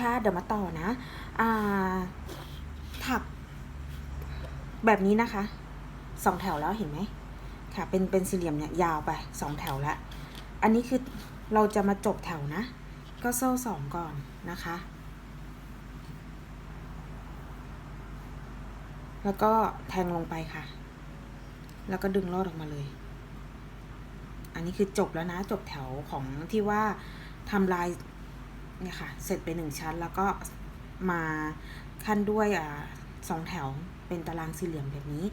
ค่ะเดี๋ยวมาต่อนะ อ่า ถัก แบบนี้นะคะสองแถวแล้วเห็นไหมค่ะ เป็นเป็นสี่เหลี่ยมเนี่ยยาวไปสองแถวล้วอันนี้คือเราจะมาจบแถวนะ ก็โซ่สองก่อนนะคะ แล้วก็แทงลงไปค่ะ แล้วก็ดึงลอดออกมาเลย อันนี้คือจบแล้วนะจบแถวของที่ว่าทำลาย เนี่ยค่ะ เสร็จไปหนึ่งชั้นแล้วก็มาขั้นด้วยอ่าสองแถวเป็นตารางสี่เหลี่ยมแบบนี้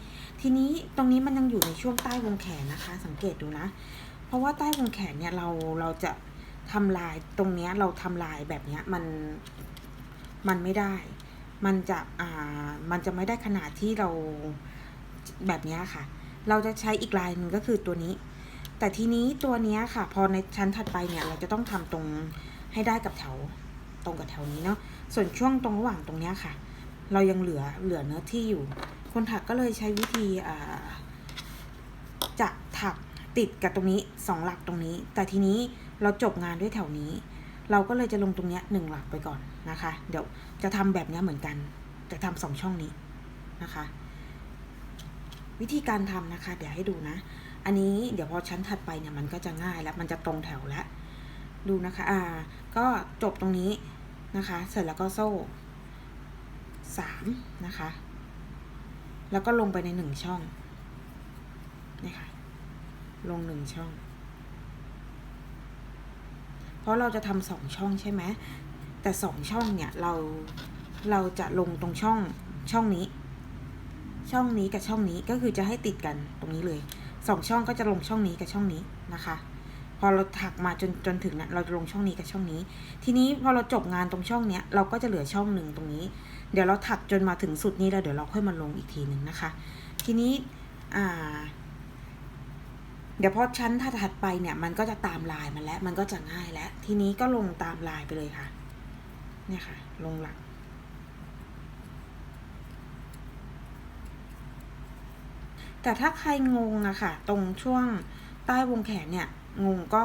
ทีนี้ตรงนี้มันยังอยู่ในช่วงใต้วงแขนนะคะ สังเกตดูนะ เพราะว่าใต้วงแขนเนี่ยเราเราจะทำลายตรงเนี้ยเราทำลายแบบเนี้ยมันมันไม่ได้ มันจะอ่ามันจะไม่ได้ขนาดที่เราแบบนี้ค่ะ เราจะใช้อีกลายหนึ่งก็คือตัวนี้ แต่ทีนี้ตัวเนี้ยค่ะ พอในชั้นถัดไปเนี่ยเราจะต้องทำตรง ให้ได้กับแถวตรงกับแถวนี้เนาะ ส่วนช่วงตรงระหว่างตรงเนี้ยค่ะ เรายังเหลือเหลือเนื้อที่อยู่ คนถักก็เลยใช้วิธีจะถักติดกับตรงนี้สองหลักตรงนี้ แต่ทีนี้เราจบงานด้วยแถวนี้ เราก็เลยจะลงตรงเนี้ยหนึ่งหลักไปก่อนนะคะ เดี๋ยวจะทำแบบนี้เหมือนกัน จะทำสองช่องนี้นะคะ วิธีการทำนะคะ เดี๋ยวให้ดูนะ อันนี้เดี๋ยวพอชั้นถัดไปเนี่ยมันก็จะง่ายแล้วมันจะตรงแถวแล้ว ดูนะคะ อ่า ก็จบตรงนี้นะคะ เสร็จแล้วก็โซ่สามนะคะ แล้วก็ลงไปในหนึ่งช่องนี่ค่ะ ลงหนึ่งช่อง เพราะเราจะทำสองช่องใช่ไหม แต่สองช่องเนี่ยเราเราจะลงตรงช่องช่องนี้ ช่องนี้กับช่องนี้ก็คือจะให้ติดกันตรงนี้เลยสองช่องก็จะลงช่องนี้กับช่องนี้นะคะ พอเราถักมาจนจนถึงนะเราจะลงช่องนี้กับช่องนี้ ทีนี้พอเราจบงานตรงช่องเนี้ยเราก็จะเหลือช่องหนึ่งตรงนี้ เดี๋ยวเราถักจนมาถึงสุดนี้แล้วเดี๋ยวเราค่อยมาลงอีกทีหนึ่งนะคะ ทีนี้อ่าเดี๋ยวพอชั้นถัดไปเนี่ยมันก็จะตามลายมันแล้วมันก็จะง่ายแล้ว ทีนี้ก็ลงตามลายไปเลยค่ะ เนี่ยค่ะ ลงหลัก แต่ถ้าใครงงอะค่ะ ตรงช่วงใต้วงแขนเนี่ย งงก็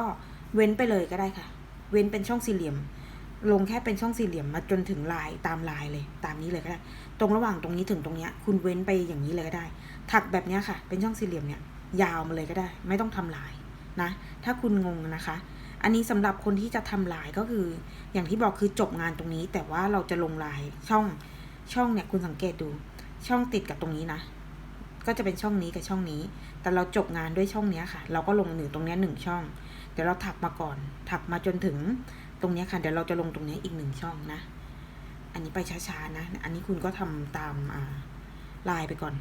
เว้นไปเลยก็ได้ค่ะ เว้นเป็นช่องสี่เหลี่ยม ลงแค่เป็นช่องสี่เหลี่ยมมาจนถึงลายตามลายเลย ตามนี้เลยก็ได้ ตรงระหว่างตรงนี้ถึงตรงเนี้ย คุณเว้นไปอย่างนี้เลยก็ได้ ถักแบบเนี้ยค่ะ เป็นช่องสี่เหลี่ยมเนี่ย ยาวมาเลยก็ได้ ไม่ต้องทำลายนะ ถ้าคุณงงนะคะ อันนี้สำหรับคนที่จะทำลายก็คือ อย่างที่บอกคือจบงานตรงนี้ แต่ว่าเราจะลงลายช่องช่องเนี่ยคุณสังเกตดู ช่องติดกับตรงนี้นะ ก็จะเป็นช่องนี้กับช่องนี้ แต่เราจบงานด้วยช่องนี้ค่ะ เราก็ลงหนึ่งตรงนี้หนึ่งช่อง เดี๋ยวเราถักมาก่อน ถักมาจนถึงตรงนี้ค่ะ เดี๋ยวเราจะลงตรงนี้อีกหนึ่งช่องนะ อันนี้ไปช้าๆนะ อันนี้คุณก็ทำตามอ่าลายไปก่อน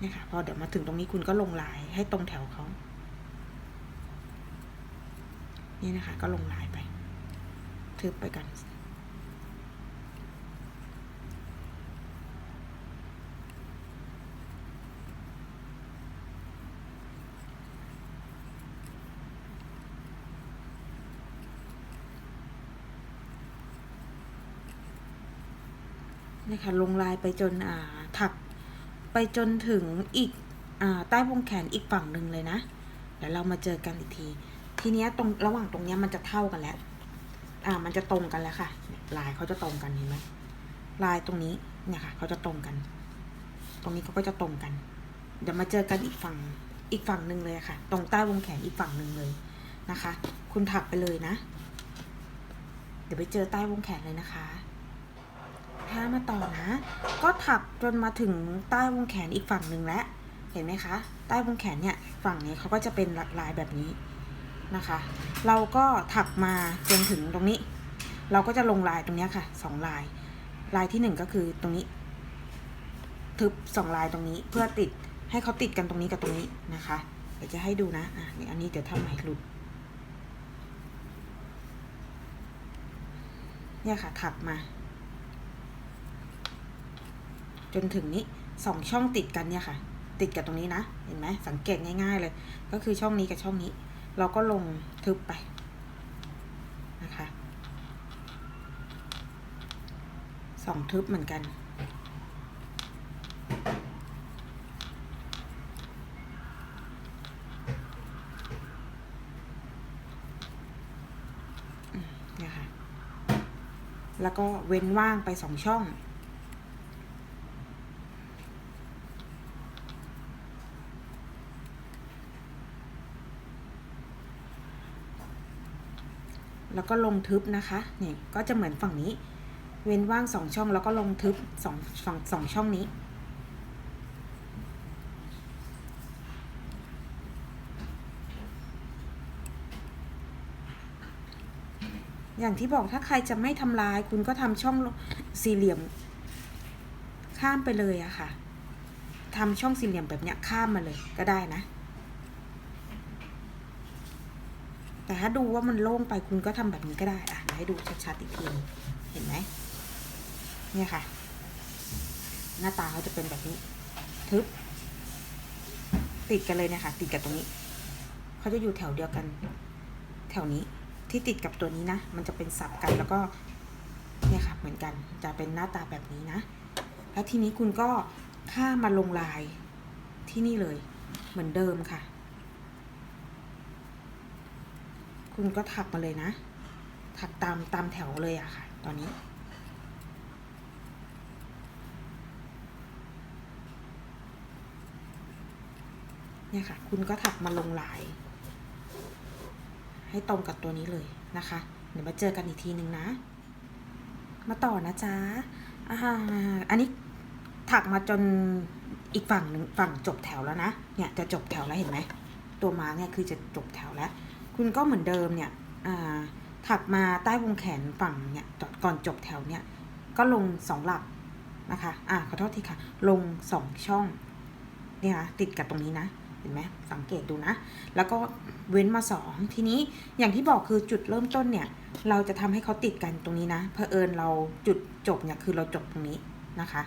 นี่ค่ะ พอเดี๋ยวมาถึงตรงนี้คุณก็ลงลายให้ตรงแถวเขา นี่นะคะ ก็ลงลายไป ทึบไปกันนี่ค่ะลงลายไปจนอ่าถักไปจนถึงอีกอ่าใต้วงแขนอีกฝั่งหนึ่งเลยนะ เดี๋ยวเรามาเจอกันอีกที ทีเนี้ยตรงระหว่างตรงเนี้ยมันจะเท่ากันแล้ว อ่า มันจะตรงกันแล้วค่ะ ลายเขาจะตรงกันเห็นไหมลายตรงนี้เนี่ยค่ะเขาจะตรงกัน ตรงนี้เขาก็จะตรงกัน เดี๋ยวมาเจอกันอีกฝั่งอีกฝั่งหนึ่งเลยค่ะ ตรงใต้วงแขนอีกฝั่งหนึ่งเลยนะคะ คุณถักไปเลยนะ เดี๋ยวไปเจอใต้วงแขนเลยนะคะ ถ้ามาต่อนะ ก็ถักจนมาถึงใต้วงแขนอีกฝั่งหนึ่งแล้ว เห็นไหมคะ ใต้วงแขนเนี่ย ฝั่งนี้เขาก็จะเป็นลายแบบนี้ นะคะ เราก็ถักมาจนถึงตรงนี้ เราก็จะลงลายตรงนี้ค่ะสองลาย ลายที่หนึ่งก็คือตรงนี้ ทึบสองลายตรงนี้เพื่อติดให้เขาติดกันตรงนี้กับตรงนี้นะคะเดี๋ยวจะให้ดูนะอะนี่อันนี้เดี๋ยวทำใหม่หลุดเนี่ยค่ะถักมา จนถึงนี้สองช่องติดกันเนี่ยค่ะ ติดกับตรงนี้นะ เห็นไหมสังเกตง่าย ๆ เลย ก็คือช่องนี้กับช่องนี้ เราก็ลงทึบไปนะคะสองทึบเหมือนกัน นะคะ แล้วก็เว้นว่างไปสองช่อง แล้วก็ลงทึบนะคะนี่ก็จะเหมือนฝั่งนี้ เว้นว่างสองช่องแล้วก็ลงทึบสองสองสองช่องนี้อย่างที่บอกถ้าใครจะไม่ทำลาย คุณก็ทำช่องสี่เหลี่ยม ข้ามไปเลยอะค่ะทำช่องสี่เหลี่ยมแบบเนี้ยข้ามมาเลยก็ได้นะ แต่ถ้าดูว่ามันโล่งไปคุณก็ทำแบบนี้ก็ได้อะให้ดูชัดๆอีกทีนึงเห็นไหมเนี่ยค่ะ หน้าตาเขาจะเป็นแบบนี้ ทึบ ติดกันเลยเนี่ยค่ะ ติดกับตรงนี้เขาจะอยู่แถวเดียวกัน แถวนี้ที่ติดกับตัวนี้นะ มันจะเป็นสับกันแล้วก็เนี่ยค่ะเหมือนกัน จะเป็นหน้าตาแบบนี้นะ แล้วทีนี้คุณก็ข้ามาลงลายที่นี่เลย เหมือนเดิมค่ะ คุณก็ถักมาเลยนะ ถักตามตามแถวเลยอะค่ะ ตอนนี้ เนี่ยค่ะ คุณก็ถักมาลงลาย ให้ตรงกับตัวนี้เลยนะคะ เดี๋ยวมาเจอกันอีกทีหนึ่งนะ มาต่อนะจ๊ะอ่าอันนี้ถักมาจนอีกฝั่งหนึ่งฝั่งจบแถวแล้วนะ เนี่ยจะจบแถวแล้วเห็นไหม ตัวมาเนี่ยคือจะจบแถวแล้ว คุณก็เหมือนเดิมเนี่ยถักมาใต้วงแขนฝั่งเนี่ยก่อนจบแถวเนี่ยก็ลงสองหลักนะคะ อ่าขอโทษทีค่ะ ลงสองช่องเนี่ยนะติดกับตรงนี้นะเห็นไหมสังเกตดูนะ แล้วก็เว้นมาสองทีนี้อย่างที่บอกคือจุดเริ่มต้นเนี่ย เราจะทำให้เขาติดกันตรงนี้นะเผอิญเราจุดจบเนี่ยคือเราจบตรงนี้นะคะ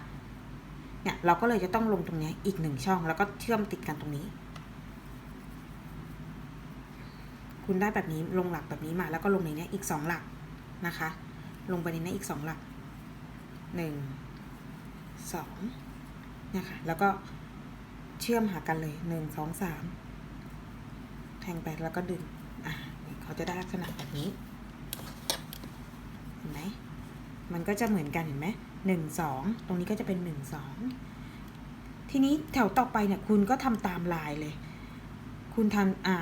เนี่ยเราก็เลยจะต้องลงตรงนี้อีกหนึ่งช่อง แล้วก็เชื่อมติดกันตรงนี้ คุณได้แบบนี้ลงหลักแบบนี้มา แล้วก็ลงในนี้อีกสองหลักนะคะ ลงไปในนี้อีกสองหลักหนึ่งสองเนี่ยค่ะแล้วก็เชื่อมหากันเลยหนึ่งสองสามแทงไปแล้วก็ดึงอะเขาจะได้ลักษณะแบบนี้เห็นไหมมันก็จะเหมือนกันเห็นไหมหนึ่งสองตรงนี้ก็จะเป็นหนึ่งสองทีนี้แถวต่อไปเนี่ยคุณก็ทำตามลายเลย คุณทำอ่า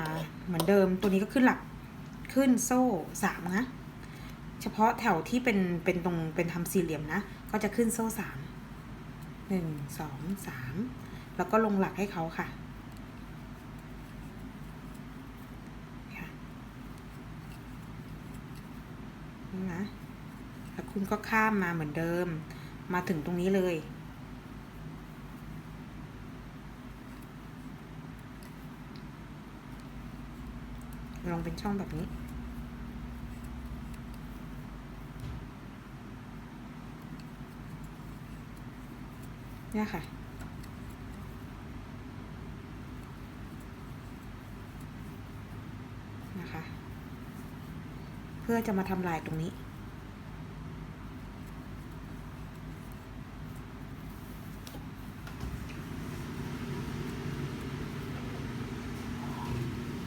เหมือนเดิมตัวนี้ก็ขึ้นหลักขึ้นโซ่สามนะ เฉพาะแถวที่เป็นเป็นตรงเป็นทำสี่เหลี่ยมนะ ก็จะขึ้นโซ่สามหนึ่งสองสามแล้วก็ลงหลักให้เขาค่ะนี่ะแล้วคุณก็ข้ามมาเหมือนเดิม มาถึงตรงนี้เลย ลองเป็นช่องแบบนี้ เนี่ยค่ะ นะคะ เพื่อจะมาทำลายตรงนี้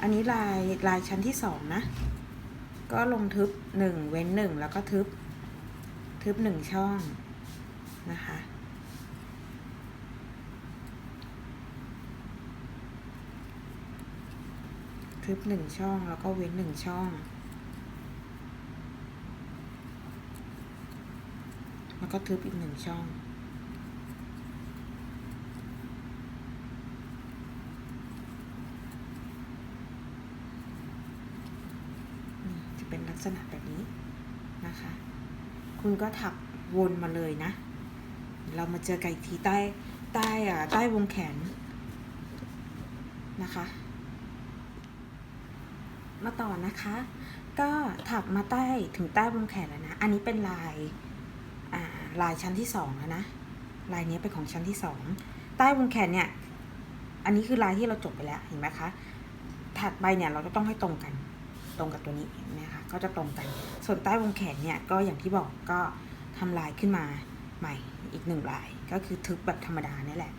อั นี้ลายลายชั้นที่สองนะ ก็ลงทึบหนึ่งเว้นหนึ่งแล้วก็ทึบ ทึบหนึ่งช่องนะคะทึบหนึ่งช่องแล้วก็เว้นหนึ่งช่อง แล้วก็ทึบอีกหนึ่งช่อง นี่จะเป็นลัก ษณะแบบนี้นะคะ คุณก็ถักวนมาเลยนะ เรามาเจอกันอีกทีใต้ใต้อ่าใต้วงแขนนะคะ มาต่อนะคะ ก็ถักมาใต้ถึงใต้วงแขนแล้วนะ อันนี้เป็นลายอ่าลายชั้นที่สองแล้วนะ ลายนี้เป็นของชั้นที่สองใต้วงแขนเนี่ย อันนี้คือลายที่เราจบไปแล้วเห็นไหมคะ ถัดไปเนี่ยเราจะต้องให้ตรงกัน ตรงกับตัวนี้เห็นไหมคะก็จะตรงกัน ส่วนใต้วงแขนเนี่ยก็อย่างที่บอกก็ทำลายขึ้นมาใหม่อีกหนึ่งลาย ก็คือทึบแบบธรรมดานี่แหละ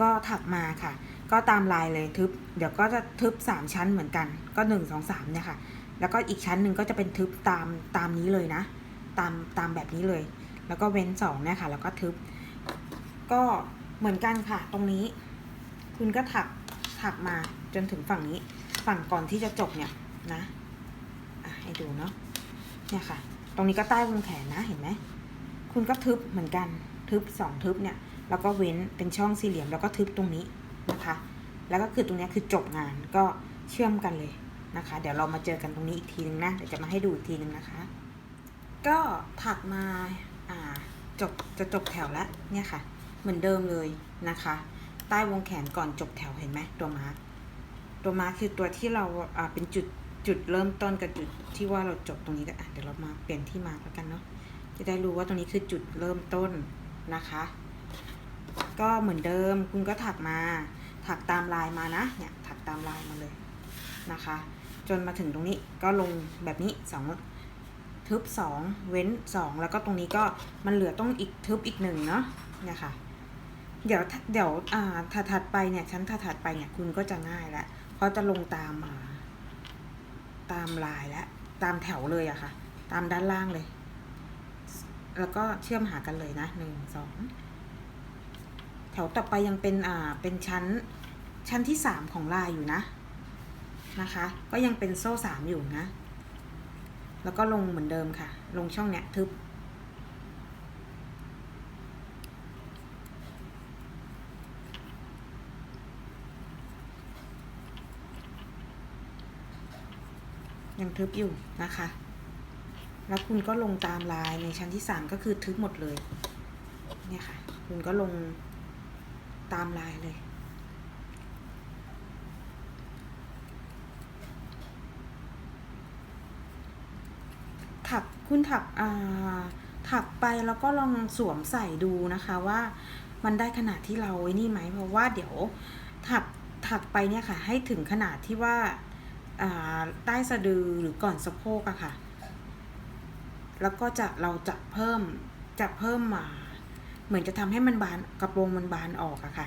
ก็ถักมาค่ะ ก็ตามลายเลยทึบ เดี๋ยวก็จะทึบสามชั้นเหมือนกัน ก็หนึ่งสองสามเนี่ยค่ะ แล้วก็อีกชั้นหนึ่งก็จะเป็นทึบตามตามนี้เลยนะ ตามตามแบบนี้เลย แล้วก็เว้นสองเนี่ยค่ะ แล้วก็ทึบ ก็เหมือนกันค่ะ ตรงนี้ คุณก็ถักถักมาจนถึงฝั่งนี้ ฝั่งก่อนที่จะจบเนี่ยนะ ให้ดูเนาะเนี่ยค่ะ ตรงนี้ก็ใต้วงแขนนะเห็นไหมคุณก็ทึบเหมือนกันทึบสองทึบเนี่ยแล้วก็เว้นเป็นช่องสี่เหลี่ยมแล้วก็ทึบตรงนี้นะคะ แล้วก็คือตรงนี้คือจบงานก็เชื่อมกันเลยนะคะ เดี๋ยวเรามาเจอกันตรงนี้อีกทีนึงนะเดี๋ยวจะมาให้ดูอีกทีนึงนะคะ ก็ถักมาอ่าจบจะจบแถวแล้วเนี่ยค่ะ เหมือนเดิมเลยนะคะ ใต้วงแขนก่อนจบแถวเห็นไหมตัวมาร์คตัวมาร์คคือตัวที่เราอ่าเป็นจุด จุดเริ่มต้นกับจุดที่ว่าเราจบตรงนี้ก็อะเดี๋ยวเรามาเปลี่ยนที่มาแล้วกันเนาะจะได้รู้ว่าตรงนี้คือจุดเริ่มต้นนะคะ ก็เหมือนเดิมคุณก็ถักมา ถักตามลายมานะเนี่ยถักตามลายมาเลยนะคะ จนมาถึงตรงนี้ก็ลงแบบนี้สองทึบสองเว้นสองแล้วก็ตรงนี้ก็มันเหลือต้องอีกทึบอีกหนึ่งเนาะเนี่ยค่ะเดี๋ยวเดี๋ยวอ่าถัดถัดไปเนี่ยชั้นถัดถัดไปเนี่ยคุณก็จะง่ายแล้วเพราะจะลงตามอ่า ตามลายและตามแถวเลยอะค่ะ ตามด้านล่างเลย แล้วก็เชื่อมหากันเลยนะหนึ่งสองแถวต่อไปยังเป็นอ่าเป็นชั้นชั้นที่สามของลายอยู่นะนะคะ ก็ยังเป็นโซ่สามอยู่นะ แล้วก็ลงเหมือนเดิมค่ะ ลงช่องเนี้ยทึบ ยังทึบอยู่นะคะ แล้วคุณก็ลงตามลายในชั้นที่สามก็คือทึบหมดเลย เนี่ยค่ะ คุณก็ลงตามลายเลย ถักคุณถักอ่าถักไปแล้วก็ลองสวมใส่ดูนะคะว่ามันได้ขนาดที่เราไอ้นี่ไหมเพราะว่าเดี๋ยวถักถักไปเนี่ยค่ะ ให้ถึงขนาดที่ว่าอ่า ใต้สะดือหรือก่อนสะโพกอะค่ะ แล้วก็จะเราจะเพิ่มจะเพิ่มมา เหมือนจะทำให้มันบานกระโปรงมันบานออกอะค่ะ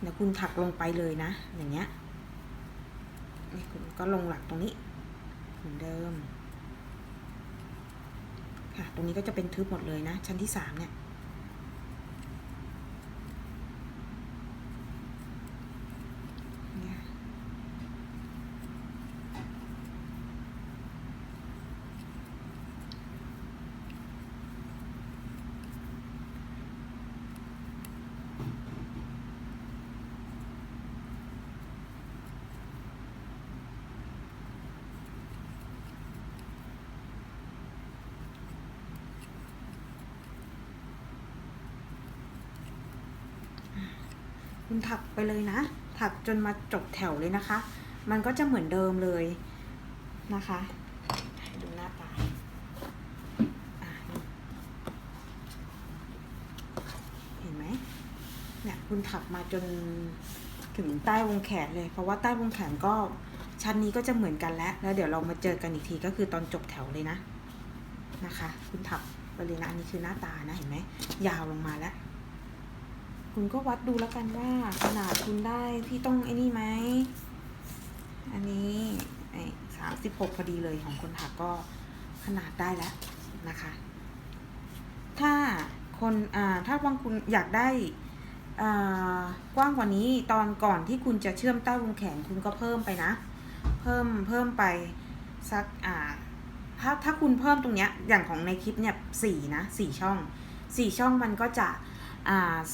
เดี๋ยวคุณถักลงไปเลยนะ อย่างเงี้ยนี่คุณก็ลงหลักตรงนี้เหมือนเดิม ค่ะ ตรงนี้ก็จะเป็นทึบหมดเลยนะ ชั้นที่สามเนี่ย คุณถักไปเลยนะ ถักจนมาจบแถวเลยนะคะ มันก็จะเหมือนเดิมเลยนะคะ ดูหน้าตาเห็นไหมเนี่ยคุณถักมาจนถึงใต้วงแขนเลย เพราะว่าใต้วงแขนก็ชั้นนี้ก็จะเหมือนกันแล้ว แล้วเดี๋ยวเรามาเจอกันอีกทีก็คือตอนจบแถวเลยนะนะคะ คุณถักไปเลยนะอันนี้คือหน้าตานะเห็นไหมยาวลงมาแล้ว คุณก็วัดดูแล้วกันว่าขนาดคุณได้ที่ต้องไอ้นี่ไหม อันนี้ไอ้สามสิบหกพอดีเลยของคนถักก็ขนาดได้แล้วนะคะ ถ้าคนอ่าถ้าบางคุณอยากได้อ่ากว้างกว่านี้ตอนก่อนที่คุณจะเชื่อมใต้วงแขนคุณก็เพิ่มไปนะ เพิ่มเพิ่มไปสักอ่าถ้าถ้าคุณเพิ่มตรงเนี้ยอย่างของในคลิปเนี่ยสี่นะสี่ช่องสี่ช่องมันก็จะ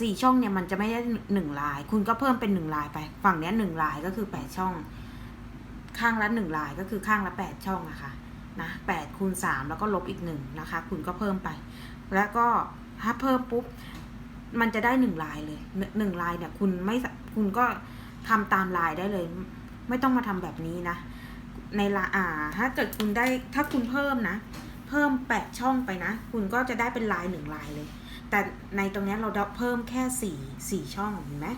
สี่ช่องเนี่ยมันจะไม่ได้หนึ่งลาย คุณก็เพิ่มเป็นหนึ่งลายไป ฝั่งเนี้ยหนึ่งลายก็คือแปดช่อง ข้างละหนึ่งลายก็คือข้างละแปดช่องอะค่ะนะแปดคูณสามแล้วก็ลบอีกหนึ่งนะคะ คุณก็เพิ่มไป แล้วก็ถ้าเพิ่มปุ๊บ มันจะได้หนึ่งลายเลยหนึ่งลายเนี่ยคุณไม่คุณก็ทำตามลายได้เลย ไม่ต้องมาทำแบบนี้นะ ในละอ่า ถ้าเกิดคุณได้ถ้าคุณเพิ่มนะ เพิ่มแปดช่องไปนะ คุณก็จะได้เป็นลายหนึ่งลายเลย แต่ในตรงนี้เราเพิ่มแค่สี่สี่ช่องเห็นไหม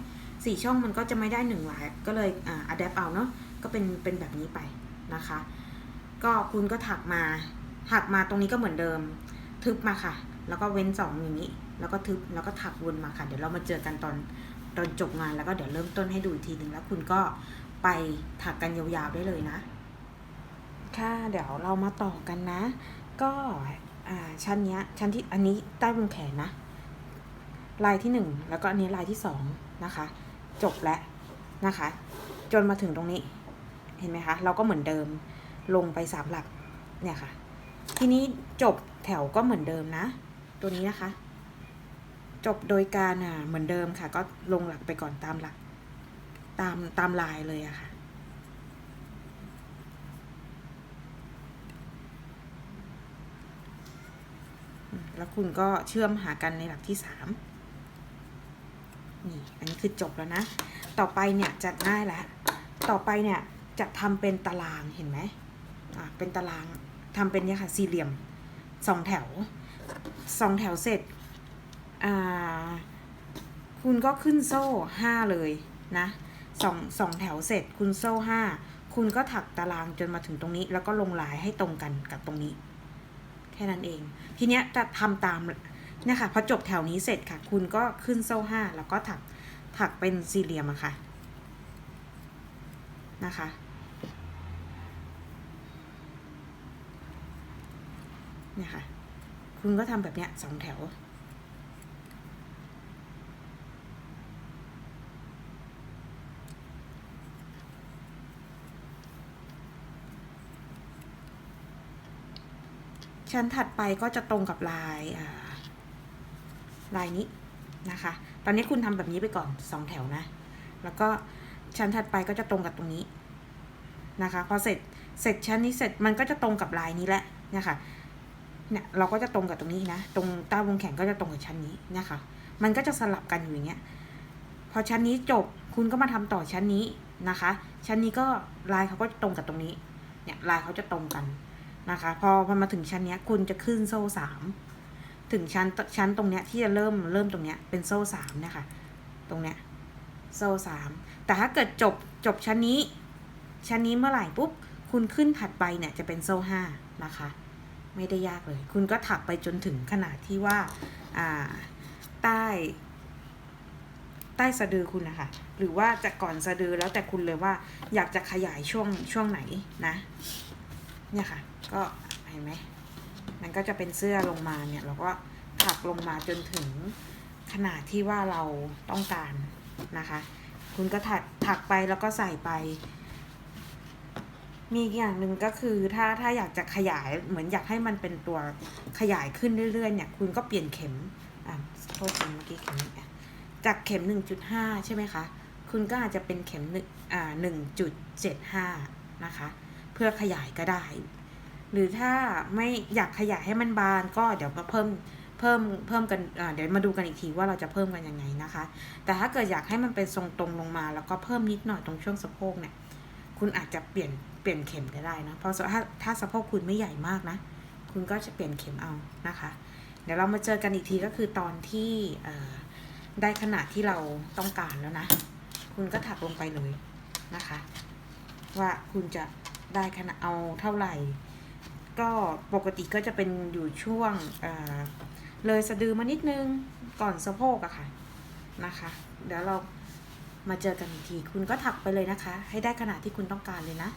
สี่ช่องมันก็จะไม่ได้หนึ่งลายก็เลยอ่าอัดแอปเอาเนาะก็เป็นเป็นแบบนี้ไปนะคะ ก็คุณก็ถักมาถักมาตรงนี้ก็เหมือนเดิม ทึบมาค่ะ แล้วก็เว้นสองอย่างนี้แล้วก็ทึบแล้วก็ถักวนมาค่ะ เดี๋ยวเรามาเจอกันตอนตอนจบงานแล้วก็เดี๋ยวเริ่มต้นให้ดูอีกทีหนึ่งแล้วคุณก็ไปถักกันยาวๆได้เลยนะ ค่ะเดี๋ยวเรามาต่อกันนะ ก็ อ่าชั้นเนี้ยชั้นที่อันนี้ใต้วงแขนนะลายที่หนึ่งแล้วก็อันนี้ลายที่สองนะคะ จบแล้วนะคะ จนมาถึงตรงนี้เห็นไหมคะ เราก็เหมือนเดิมลงไปสามหลักเนี่ยค่ะ ทีนี้จบแถวก็เหมือนเดิมนะ ตัวนี้นะคะ จบโดยการอ่าเหมือนเดิมค่ะ ก็ลงหลักไปก่อนตามหลัก ตามตามลายเลยอะค่ะ แล้วคุณก็เชื่อมหากันในหลักที่สามนี่อันนี้คือจบแล้วนะ ต่อไปเนี่ยจะง่ายแล้วต่อไปเนี่ยจะทำเป็นตารางเห็นไหมอ่าเป็นตารางทำเป็นเนี่ยค่ะสี่เหลี่ยมสองแถวสองแถวเสร็จอ่าคุณก็ขึ้นโซ่ห้าเลยนะสองสองแถวเสร็จคุณโซ่ห้าคุณก็ถักตารางจนมาถึงตรงนี้ แล้วก็ลงลายให้ตรงกันกับตรงนี้ ค่นั้นเอง ทีเนี้ยจะทำตามเนี่ยค่ะพอจบแถวนี้เสร็จค่ะ คุณก็ขึ้นโซ่ห้าแล้วก็ถักถักเป็นสี่เหลี่ยมอะค่ะนะคะเนี่ยค่ะ คุณก็ทำแบบเนี้ยสองแถว ชั้นถัดไปก็จะตรงกับลายลายนี้นะคะ ตอนนี้คุณทำแบบนี้ไปก่อนสองแถวนะ แล้วก็ชั้นถัดไปก็จะตรงกับตรงนี้นะคะพอเสร็จเสร็จชั้นนี้เสร็จมันก็จะตรงกับลายนี้แหละนะคะเนี่ยเราก็จะตรงกับตรงนี้นะ ตรงใต้วงแขนก็จะตรงกับชั้นนี้นะคะ มันก็จะสลับกันอยู่อย่างเงี้ย พอชั้นนี้จบคุณก็มาทำต่อชั้นนี้นะคะ ชั้นนี้ก็ลายเขาก็ตรงกับตรงนี้ เนี่ยลายเขาจะตรงกัน นะคะ พอพอมาถึงชั้นเนี้ยคุณจะขึ้นโซ่สามถึงชั้นชั้นตรงเนี้ยที่จะเริ่มเริ่มตรงเนี้ยเป็นโซ่สามเนี่ยค่ะตรงเนี้ยโซ่สามแต่ถ้าเกิดจบจบชั้นนี้ ชั้นนี้เมื่อไหร่ปุ๊บคุณขึ้นถัดไปเนี่ยจะเป็นโซ่ห้านะคะ ไม่ได้ยากเลย คุณก็ถักไปจนถึงขนาดที่ว่าอ่าใต้ใต้สะดือคุณนะคะหรือว่าจะก่อนสะดือแล้วแต่คุณเลยว่าอยากจะขยายช่วงช่วงไหนนะ เนี่ยค่ะ ก็เห็นไหมมันก็จะเป็นเสื้อลงมาเนี่ยเราก็ถักลงมาจนถึงขนาดที่ว่าเราต้องการนะคะ คุณก็ถักถักไปแล้วก็ใส่ไป มีอีกอย่างหนึ่งก็คือถ้าถ้าอยากจะขยายเหมือนอยากให้มันเป็นตัวขยายขึ้นเรื่อยๆเนี่ยคุณก็เปลี่ยนเข็มอะโทษทีเมื่อกี้เข็มจากเข็มหนึ่งจุดห้าใช่ไหมคะ คุณก็อาจจะเป็นเข็มหนึ่งอ่าหนึ่งจุดเจ็ดห้านะคะ เพื่อขยายก็ได้ หรือถ้าไม่อยากขยายให้มันบานก็เดี๋ยวมาเพิ่มเพิ่มเพิ่มกันเดี๋ยวมาดูกันอีกทีว่าเราจะเพิ่มกันยังไงนะคะ แต่ถ้าเกิดอยากให้มันเป็นทรงตรงลงมา แล้วก็เพิ่มนิดหน่อยตรงช่วงสะโพกเนี่ย คุณอาจจะเปลี่ยนเปลี่ยนเข็มก็ได้นะ เพราะถ้าถ้าสะโพกคุณไม่ใหญ่มากนะ คุณก็จะเปลี่ยนเข็มเอานะคะ เดี๋ยวเรามาเจอกันอีกทีก็คือตอนที่ได้ขนาดที่เราต้องการแล้วนะ คุณก็ถักลงไปเลยนะคะ ว่าคุณจะได้ขนาดเอาเท่าไหร่ ก็ปกติก็จะเป็นอยู่ช่วงเลยสะดือมานิดนึงก่อนสะโพกอะค่ะนะคะ เดี๋ยวเรามาเจอกันอีกที คุณก็ถักไปเลยนะคะ ให้ได้ขนาดที่คุณต้องการเลยนะ